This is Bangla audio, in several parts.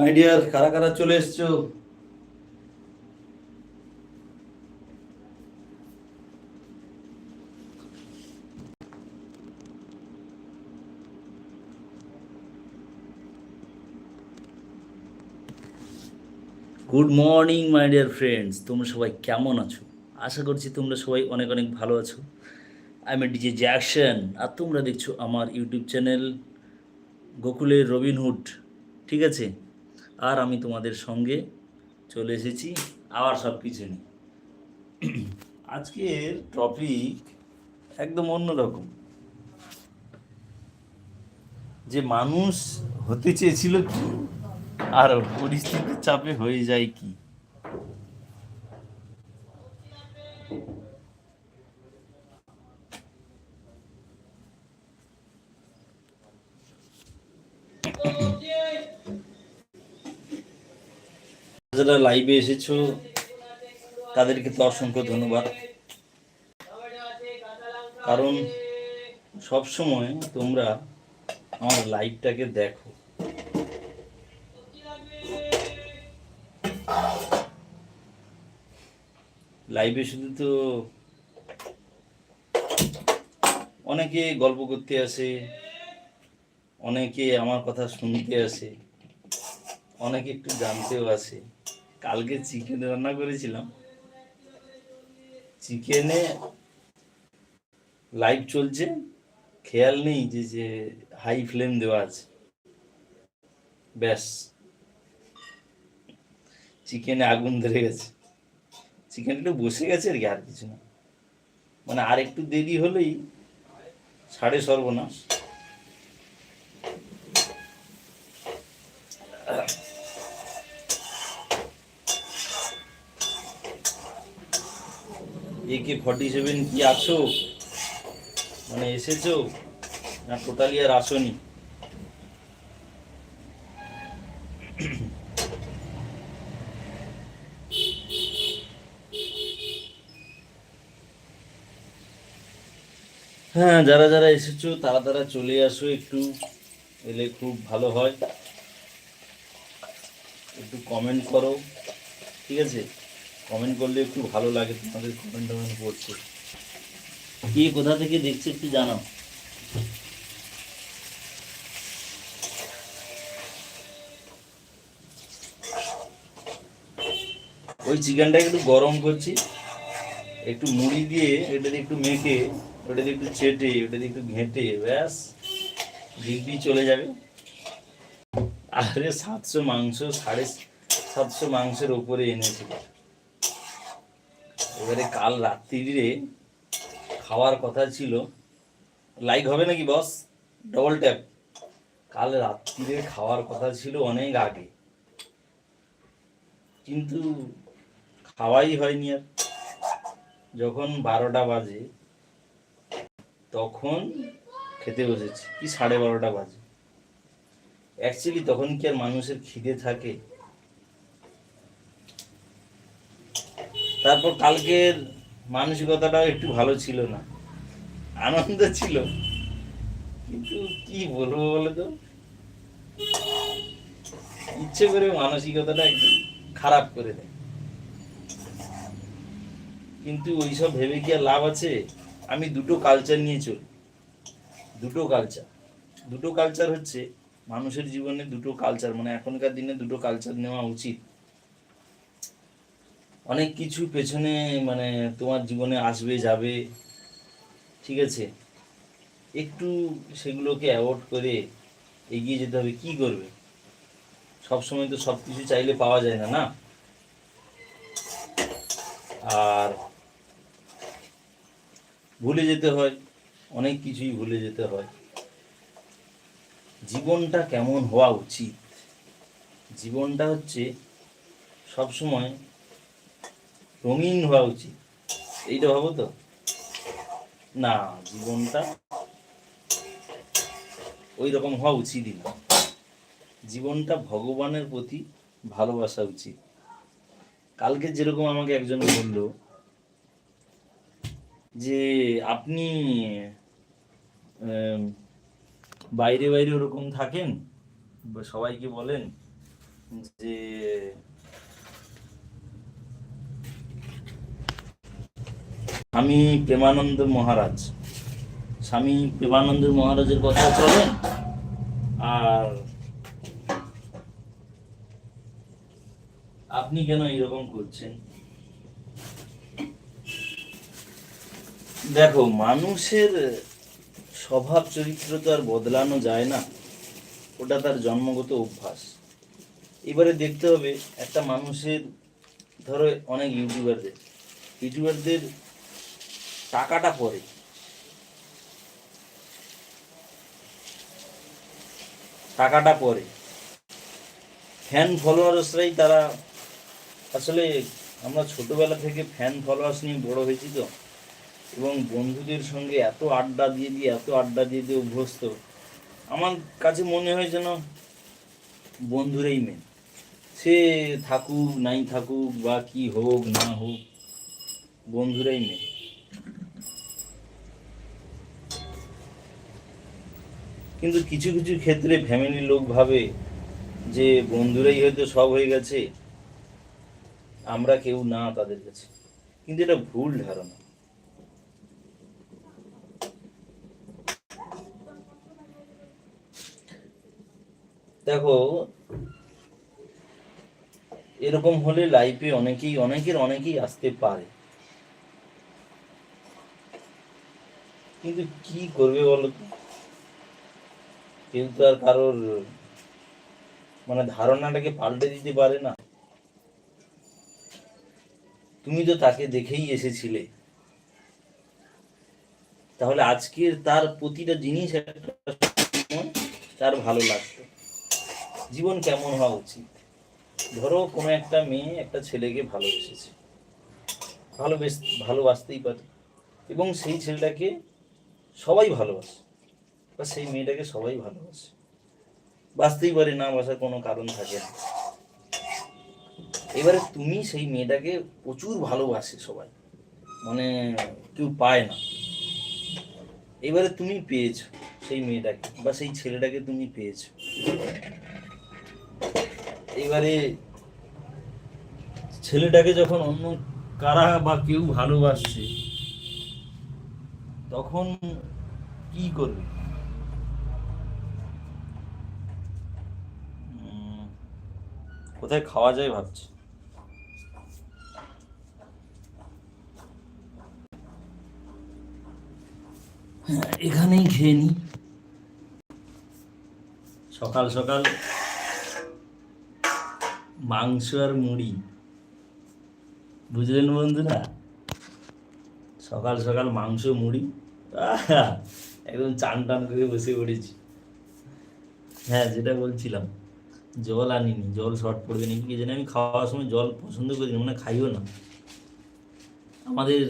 মাই ডিয়ার কারা কারা চলে এসছো? Good morning my dear friends তোমরা সবাই কেমন আছো? আশা করছি তোমরা সবাই অনেক অনেক ভালো আছো। আই এম ডিজে জ্যাকশন আর তোমরা দেখছ আমার ইউটিউব চ্যানেল গোকুলের রবিনহুড ঠিক আছে? আর আমি তোমাদের সঙ্গে চলে এসেছি, আবার সব কিছু নিয়ে। আজকের টপিক একদম অন্যরকম যে মানুষ হতে চেয়েছিল কি, আর পরিস্থিতির চাপে হয়ে যায় কি? যারা লাইভে এসেছ, তাদেরকে তো অসংখ্য ধন্যবাদ। কারণ সব সময় তোমরা আমার লাইভটাকে দেখো। লাইভে শুধু তো অনেকে গল্প করতে আসে, অনেকে আমার কথা শুনতে আসে, অনেকে একটু জানতেও আসে। কালকে চিকেন রান্না করেছিলাম। চিকেনে লাইভ চলছে। খেয়াল নেই যে যে হাই ফ্লেম দেওয়া আছে। ব্যাস। চিকেনে আগুন ধরে গেছে। চিকেন একটু বসে গেছে আর কি, আর কিছু না। মানে আর একটু দেরি হলেই সাড়ে সর্বনাশ। একে ফর্টি সেভেন কি আছো? মানে এসেছ? না টোটালি আর আসোনি? হ্যাঁ যারা যারা এসেছ, তারা তারা চলে আসো একটু। এলে খুব ভালো হয়। একটু কমেন্ট করো। ঠিক আছে? কমেন্ট করলে একটু ভালো লাগে তোমাদের কমেন্ট টমেন্ট করছে কে কোথা থেকে দেখছে একটু জানাও। ওই চিকেনটা একটু গরম করছি একটু মুড়ি দিয়ে এটা দিয়ে একটু মেখে ওটা দিয়ে একটু চেটে ওটা দিয়ে একটু ঘেঁটে ব্যাস ডিগ্রি চলে যাবে। আরে সাতশো মাংস সাড়ে সাতশো মাংসের ওপরে এনেছিল এবারে কাল রাত্রিরে খাওয়ার কথা ছিল। লাইক হবে নাকি, বস? ডবল ট্যাপ কাল রাত্রিরে খাওয়ার কথা ছিল অনেক আগে। কিন্তু খাওয়াই হয়নি আর। যখন বারোটা বাজে, তখন খেতে বসেছি। কি সাড়ে বারোটা বাজে? অ্যাকচুয়ালি তখন কি আর মানুষের খিদে থাকে? তারপর কালকের মানসিকতাটাও একটু ভালো ছিল না। আনন্দ ছিল। কিন্তু কি বলব বলে তো ইচ্ছে করে মানসিকতাটা একটু খারাপ করে দেয়। কিন্তু ওইসব ভেবে কি আর লাভ আছে? আমি দুটো কালচার নিয়ে চলি। দুটো কালচার দুটো কালচার হচ্ছে মানুষের জীবনে দুটো কালচার মানে এখনকার দিনে দুটো কালচার নেওয়া উচিত। অনেক কিছু পেছনে মানে তোমার জীবনে আসবে, যাবে, ঠিক আছে? একটু সেগুলোকে অ্যাভয়েড করে এগিয়ে যেতে হবে, কি করবে? সব সময় তো সব কিছু চাইলে পাওয়া যায় না না? আর ভুলে যেতে হয়, অনেক কিছুই ভুলে যেতে হয়। জীবনটা কেমন হওয়া উচিত? জীবনটা হচ্ছে সব সময় রঙিন হওয়া উচিত। এইটা ভাবো তো। না, জীবনটা ওই রকম হওয়া উচিতই না। জীবনটা ভগবানের প্রতি ভালোবাসা উচিত। কালকে যেরকম আমাকে একজন বলল যে, আপনি বাইরে বাইরে ওরকম থাকেন? সবাইকে বলেন যে স্বামী প্রেমানন্দ মহারাজ। স্বামী প্রেমানন্দ মহারাজের কথা চলেন আর আপনি কেন এরকম করছেন? দেখো, মানুষের স্বভাব চরিত্র তো আর বদলানো যায় না। ওটা তার জন্মগত অভ্যাস। এবারে দেখতে হবে, একটা মানুষের, ধরো অনেক ইউটিউবারদের। ইউটিউবারদের টাকাটা পরে। টাকাটা পরে। ফ্যান ফলোয়ার্সরাই তারা, আসলে আমরা ছোটবেলা থেকে ফ্যান ফলোয়ার্স নিয়ে বড় হয়েছি তো, এবং বন্ধুদের সঙ্গে এত আড্ডা দিয়ে দিয়ে, এত আড্ডা দিয়ে দিয়ে অভ্যস্ত। আমার কাছে মনে হয় যেন বন্ধুরাই মেন সে থাকুক, নাই থাকুক, বা কি হোক, না হোক, বন্ধুরাই মেন কিন্তু কিছু কিছু ক্ষেত্রে ফ্যামিলির লোক ভাবে যে বন্ধুরাই হয়তো সব হয়ে গেছে, আমরা কেউ না তাদের কাছে। কিন্তু এটা ভুল ধারণা। দেখো, এরকম হলে লাইফে অনেকেই, অনেকের অনেকেই আসতে পারে। কিন্তু কি করবে বলো তো? কেউ তো আর কারোর মানে ধারণাটাকে পাল্টে দিতে পারে না। তুমি তো তাকে দেখেই এসেছিলে। তাহলে আজকের তার প্রতিটা জিনিস তার ভালো লাগতো। জীবন কেমন হওয়া উচিত? ধরো কোনো একটা মেয়ে একটা ছেলেকে ভালোবেসেছে। ভালোবেস, ভালোবাসতেই পারে। এবং সেই ছেলেটাকে সবাই ভালোবাসে। বা সেই মেয়েটাকে সবাই ভালোবাসে। বাঁচতেই পারে না বাসার কোনো কারণ থাকে না। এবারে তুমি সেই মেয়েটাকে প্রচুর ভালোবাসে সবাই। মানে কেউ পায় না। এবারে তুমি পেয়েছ সেই মেয়েটাকে বা সেই ছেলেটাকে তুমি পেয়েছ। এবারে ছেলেটাকে যখন অন্য কারা বা কেউ ভালোবাসছে তখন কি করবে? কোথায় খাওয়া যায় ভাবছি। এখানেই খেয়ে নি। সকাল সকাল মাংস আর মুড়ি। বুঝলেন বন্ধুরা? সকাল সকাল মাংস মুড়ি। একদম চান টান করে বসে পড়েছি। হ্যাঁ যেটা বলছিলাম। জল আনিনি, জল শর্ট পড়বে নাকি কি জানি আমি খাওয়ার সময় জল পছন্দ করি মানে খাইও না। আমাদের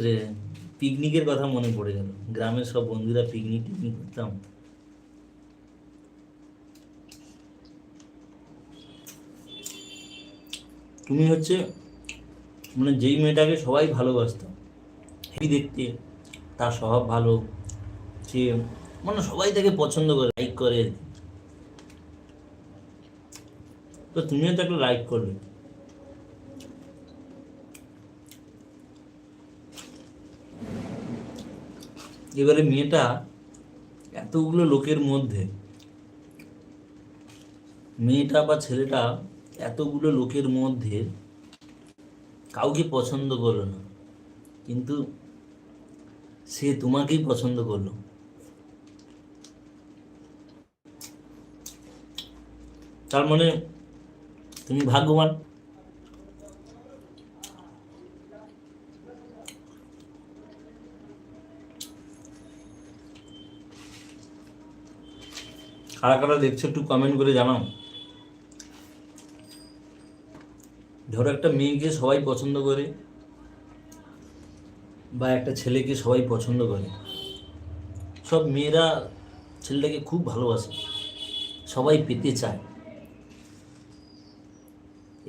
পিকনিকের কথা মনে পড়ে গেল। গ্রামের সব বন্ধুরা পিকনিক টিকনিক করতাম। তুমি হচ্ছে মানে যেই মেয়েটাকে সবাই ভালোবাসতো, হেবি দেখতে, তার স্বভাব ভালো, সে মানে সবাই তাকে পছন্দ করে লাইক করে তো তুমিও তাকে লাইক করবে। এবারে মেয়েটা এতগুলো লোকের মধ্যে, মেয়েটা বা ছেলেটা এতগুলো লোকের মধ্যে কাউকে পছন্দ করল না। কিন্তু সে তোমাকেই পছন্দ করল। তার মানে তুমি ভাগ্যবান। কারা কারা দেখছ একটু কমেন্ট করে জানাও। ধরো একটা মেয়েকে সবাই পছন্দ করে বা একটা ছেলেকে সবাই পছন্দ করে। সব মেয়েরা ছেলেটাকে খুব ভালোবাসে, সবাই পেতে চায়।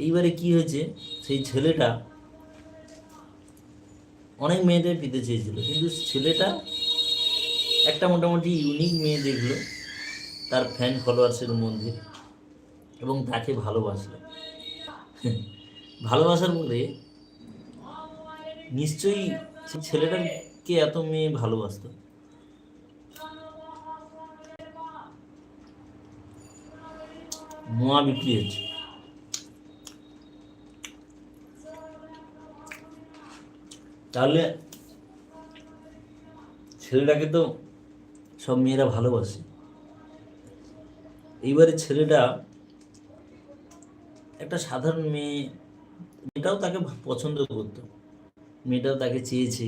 এইবারে কি হয়েছে? সেই ছেলেটা অনেক মেয়েদের পেতে চেয়েছিল, কিন্তু ছেলেটা একটা মোটামুটি ইউনিক মেয়ে দেখল, তার ফ্যান ফলোয়ার্সের মধ্যে এবং তাকে ভালোবাসলো। ভালোবাসার পরে নিশ্চয়ই ছেলেটাকে এত মেয়ে ভালোবাসতো। মোয়া বিক্রি হচ্ছে। তাহলে ছেলেটাকে তো সব মেয়েরা ভালোবাসে। এইবারে ছেলেটা একটা সাধারণ মেয়ে, মেয়েটাও তাকে পছন্দ করতো। মেয়েটাও তাকে চেয়েছে,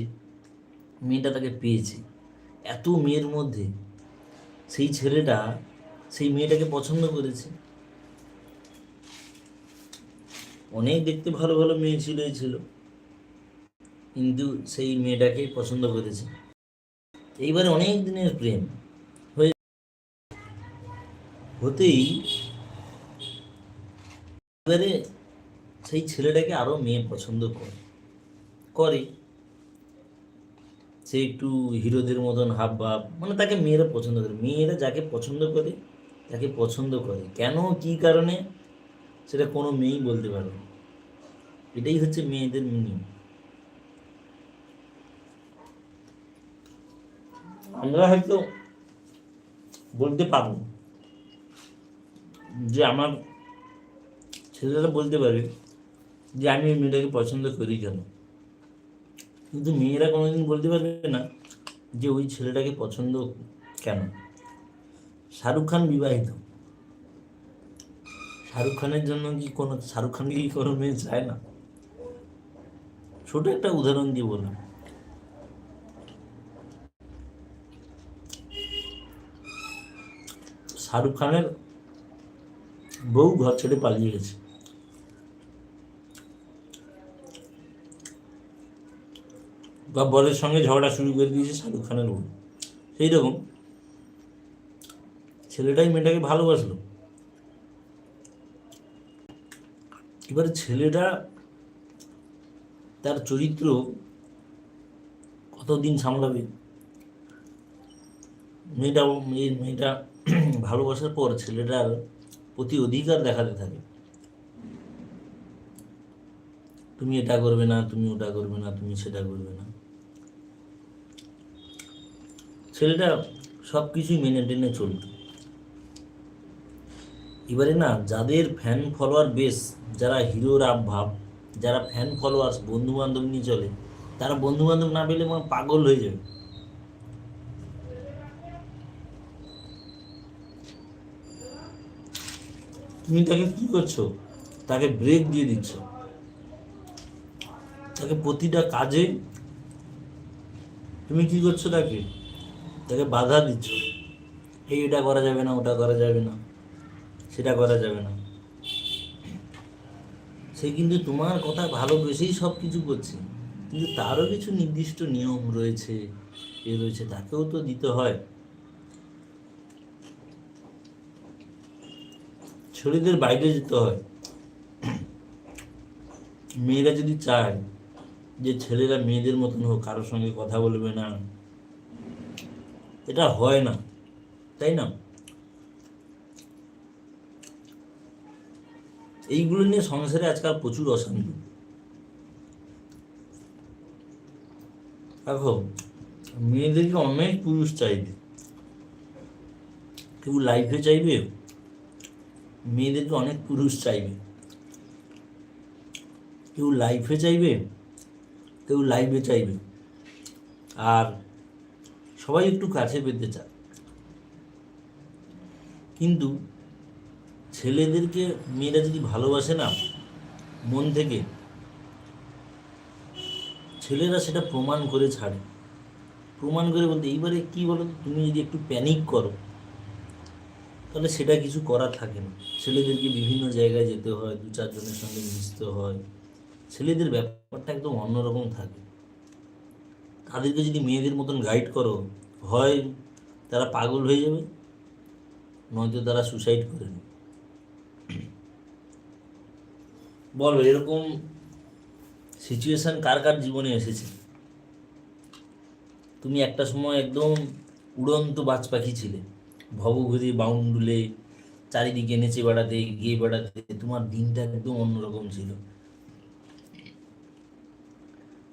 মেয়েটা তাকে পেয়েছে। এত মেয়ের মধ্যে সেই ছেলেটা সেই মেয়েটাকে পছন্দ করেছে। অনেক দেখতে ভালো ভালো মেয়ে ছিল, এই ছিল। কিন্তু সেই মেয়েটাকে পছন্দ করেছে। এইবারে অনেক দিনের প্রেম। হয়ে হতেই এবারে সেই ছেলেটাকে আরও মেয়ে পছন্দ করে। করে। সে একটু হিরোদের মতন হাব ভাব মানে তাকে মেয়েরা পছন্দ করে। মেয়েরা যাকে পছন্দ করে, তাকে পছন্দ করে। কেন, কি কারণে, সেটা কোনো মেয়েই বলতে পারবে না। এটাই হচ্ছে মেয়েদের মিনিং আমরা হয়তো বলতে পারব যে আমার ছেলেরা বলতে পারে যে আমি মেয়েটাকে পছন্দ করি কেন? কিন্তু মেয়েরা কোনোদিন বলতে পারবে না যে ওই ছেলেটাকে পছন্দ কেন? শাহরুখ খান বিবাহিত। শাহরুখ খানের জন্য কি কোনো শাহরুখ খানকে কি কোনো মেয়ে চায় না? ছোট একটা উদাহরণ দিয়ে বললাম। শাহরুখ খানের বউ ঘর ছেড়ে পালিয়ে গেছে। বা বরের সঙ্গে ঝগড়া শুরু করে দিয়েছে শাহরুখ খানের বউ। সেই রকম ছেলেটাই মেয়েটাকে ভালোবাসলো। এবার ছেলেটা তার চরিত্র কতদিন সামলাবে? মেয়েটা মেয়ে মেয়েটা ভালোবাসার পর ছেলেটার প্রতি অধিকার দেখাতে থাকে। তুমি এটা করবে না, তুমি ওটা করবে না, তুমি সেটা করবে না। ছেলেটা সব কিছুই মেনে টেনে চলত এবারে না, যাদের ফ্যান ফলোয়ার বেশ যারা হিরোর ভাব যারা ফ্যান ফলোয়ার্স বন্ধু বান্ধব নিয়ে চলে, তারা বন্ধু বান্ধব না পেলে পাগল হয়ে যাবে। তুমি তাকে কি করছ? তাকে ব্রেক দিয়ে দিচ্ছ। তাকে প্রতিটা কাজে তুমি কি করছ তাকে? তাকে বাধা দিচ্ছ। এই এটা করা যাবে না, ওটা করা যাবে না, সেটা করা যাবে না। সে কিন্তু তোমার কথা ভালোবেসেই সব কিছু করছে। কিন্তু তারও কিছু নির্দিষ্ট নিয়ম রয়েছে, এ রয়েছে, তাকেও তো দিতে হয়। ছেলেদের বাইরে যেতে হয়। মেয়েরা যদি চায় যে ছেলেরা মেয়েদের মতন হোক, কারোর সঙ্গে কথা বলবে না, এটা হয় না, তাই না? এইগুলো নিয়ে সংসারে আজকাল প্রচুর অশান্তি। দেখো, মেয়েদেরকে অনেক পুরুষ চাইবে। কেউ লাইফে চাইবে? মেয়েদেরকে অনেক পুরুষ চাইবে। কেউ লাইফে চাইবে, কেউ লাইভে চাইবে। আর সবাই একটু কাছে পেতে চায়। কিন্তু ছেলেদেরকে মেয়েরা যদি ভালোবাসে না, মন থেকে, ছেলেরা সেটা প্রমাণ করে ছাড়ে। প্রমাণ করে বলতে, এইবারে কি বলো? তুমি যদি একটু প্যানিক করো তাহলে সেটা কিছু করার থাকে না। ছেলেদেরকে বিভিন্ন জায়গায় যেতে হয়, দু চারজনের সঙ্গে মিশতে হয়। ছেলেদের ব্যাপারটা একদম অন্যরকম থাকে। তাদেরকে যদি মেয়েদের মতন গাইড করো, হয় তারা পাগল হয়ে যাবে, নয়তো তারা সুসাইড করে নেবে। বলো, এরকম সিচুয়েশান কার কার জীবনে এসেছে? তুমি একটা সময় একদম উড়ন্ত বাজ পাখি ছিলে। ভবঘুরে বাউন্ডুলে চারিদিকে নেচে বেড়াতে, গিয়ে বেড়াতে, তোমার দিনটা একদম অন্যরকম ছিল।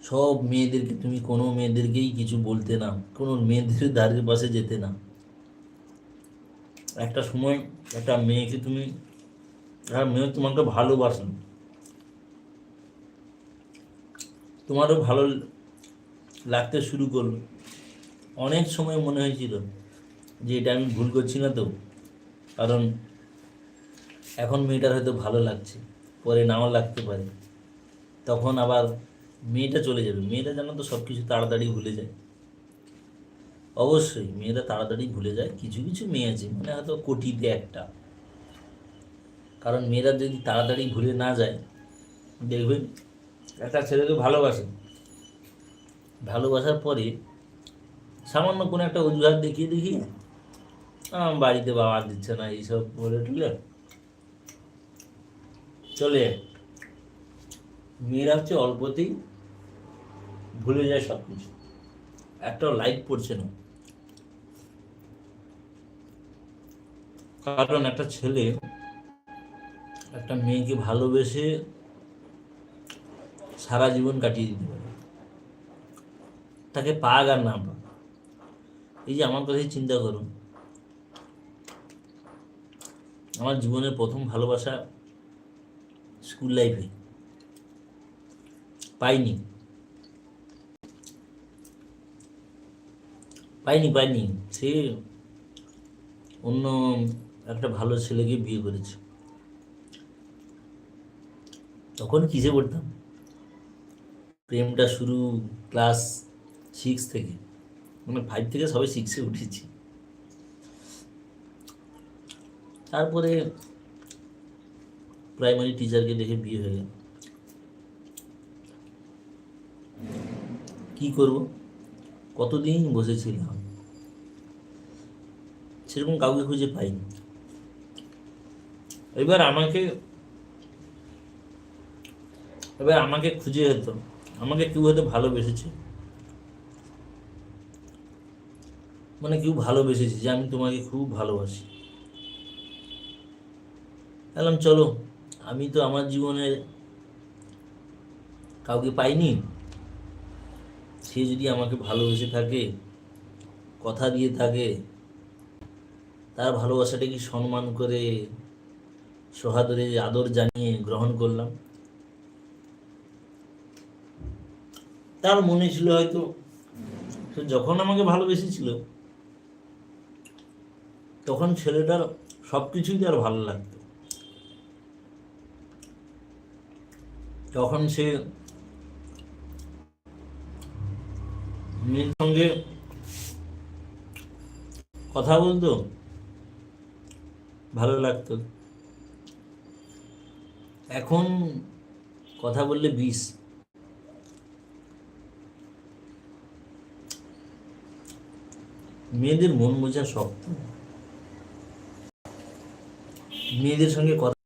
সব মেয়েদেরকে, তুমি কোনো মেয়েদেরকেই কিছু বলতে না, কোনো মেয়েদের ধারের পাশে যেতে না। একটা সময় একটা মেয়েকে তুমি আর মেয়ে তোমাকে ভালোবাসেন তোমারও ভালো লাগতে শুরু করল অনেক সময় মনে হয়েছিল যে এটা আমি ভুল করছি না তো? কারণ এখন মেয়েটার হয়তো ভালো লাগছে, পরে নাও লাগতে পারে। তখন আবার মেয়েটা চলে যাবে। মেয়েটা জানো তো সব কিছু তাড়াতাড়ি ভুলে যায়। অবশ্যই মেয়েরা তাড়াতাড়ি ভুলে যায়। কিছু কিছু মেয়ে আছে মানে হয়তো কোটিতে একটা। কারণ মেয়েরা যদি তাড়াতাড়ি ভুলে না যায়, দেখবেন একটা ছেলেকে ভালোবাসে। ভালোবাসার পরে সামান্য কোনো একটা অজুহাত দেখিয়ে দেখিয়ে বাড়িতে বাবা দিচ্ছে না, এইসব বলে টুলে। চলে। মেয়েরা হচ্ছে অল্পতেই ভুলে যায় সব কিছু একটাও লাইট পড়ছে না। কারণ একটা ছেলে একটা মেয়েকে ভালোবেসে সারা জীবন কাটিয়ে দিতে পারে। তাকে পাক আর না পাক। এই যে আমার কথাই চিন্তা করুন। আমার জীবনের প্রথম ভালোবাসা স্কুল লাইফে পাইনি। পাইনি পাইনি। সে অন্য একটা ভালো ছেলেকে বিয়ে করেছে। তখন কিসে পড়তাম প্রেমটা শুরু ক্লাস সিক্স থেকে। মানে ফাইভ থেকে সবাই সিক্সে উঠেছি। তারপরে প্রাইমারি টিচারকে দেখে বিয়ে হয়ে গেল। কি করব? কতদিন বসেছিলাম? সেরকম কাউকে খুঁজে পাইনি। এবার আমাকে এবার আমাকে খুঁজে যেত আমাকে কেউ হয়তো ভালোবেসেছে। মানে কেউ ভালোবেসেছে যে আমি তোমাকে খুব ভালোবাসি। বললাম চলো, আমি তো আমার জীবনে কাউকে পাইনি। সে যদি আমাকে ভালোবেসে থাকে, কথা দিয়ে থাকে, তার ভালোবাসাটাকে সম্মান করে সহাদরে আদর জানিয়ে গ্রহণ করলাম? তার মনে ছিল হয়তো, সে যখন আমাকে ভালোবেসেছিল, তখন ছেলেটার সব কিছুই তার ভালো লাগতো। তখন সে মেয়ের সঙ্গে কথা বলতো? ভালো লাগতো। এখন কথা বললে বিষ। মেয়েদের মন বোঝা শক্ত। মেয়েদের সঙ্গে কথা